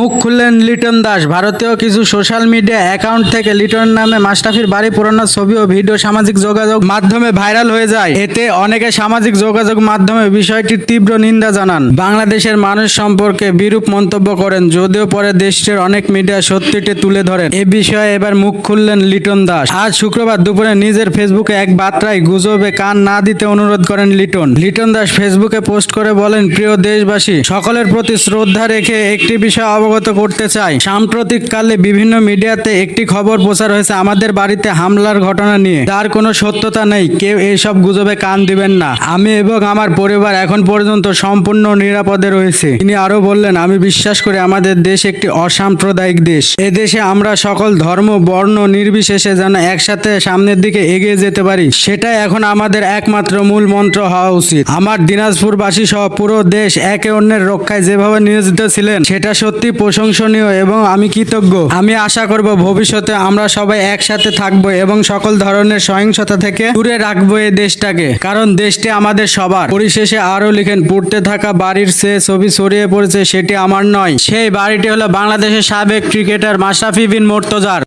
মুখ খুললেন লিটন দাস। ভারতীয় কিছু সোশ্যাল মিডিয়া অ্যাকাউন্ট থেকে লিটন নামে মাস্টাফির বাড়ি পুরানো ছবি ও ভিডিও সামাজিক যোগাযোগ মাধ্যমে ভাইরাল হয়ে যায়। এতে অনেকে সামাজিক যোগাযোগ মাধ্যমে বিষয়টির তীব্র নিন্দা জানান। বাংলাদেশের মানুষ সম্পর্কে বিরূপ মন্তব্য করেন, যদিও পরে দেশটির অনেক মিডিয়া সত্যিটি তুলে ধরেন। এ বিষয়ে এবার মুখ খুললেন লিটন দাস। আজ শুক্রবার দুপুরে নিজের ফেসবুকে এক বার্তায় গুজবে কান না দিতে অনুরোধ করেন লিটন। লিটন দাস ফেসবুকে পোস্ট করে বলেন, প্রিয় দেশবাসী, সকলের প্রতি শ্রদ্ধা রেখে একটি বিষয় অবগত করতে চাই। সাম্প্রতিককালে বিভিন্ন মিডিয়াতে একটি খবর প্রচার হয়েছে, আমাদের বাড়িতে হামলার ঘটনা নিয়ে। তার কোনো সত্যতা নেই, কেউ এইসব গুজবে কান দিবেন না। আমি এবং আমার পরিবার এখন পর্যন্ত সম্পূর্ণ নিরাপদে রয়েছে। তিনি আরও বললেন, আমি বিশ্বাস করি আমাদের দেশ একটি অসাম্প্রদায়িক দেশ। এ দেশে আমরা সকল ধর্ম, বর্ণ, নির্বিশেষে যেন একসাথে সামনের দিকে এগিয়ে যেতে পারি। সেটাই এখন আমাদের একমাত্র মূল মন্ত্র হওয়া উচিত। আমার দিনাজপুরবাসী সহ পুরো দেশ একে অন্যের রক্ষায় যেভাবে নিয়োজিত ছিলেন, সেটা সত্যি প্রশংসনীয় এবং আমি কৃতজ্ঞ। আমি আশা করব ভবিষ্যতে আমরা সবাই একসাথে থাকব এবং সকল ধরনের সহিংসতা থেকে দূরে রাখব এই দেশটাকে। কারণ দেশটি আমাদের সবার। পরিশেষে আরও লিখেন, পড়তে থাকা বাড়ির সে ছবি ছড়িয়ে পড়েছে সেটি আমার নয়। সেই বাড়িটি হলো বাংলাদেশের সাবেক ক্রিকেটার মাশরাফি বিন মোর্তজার।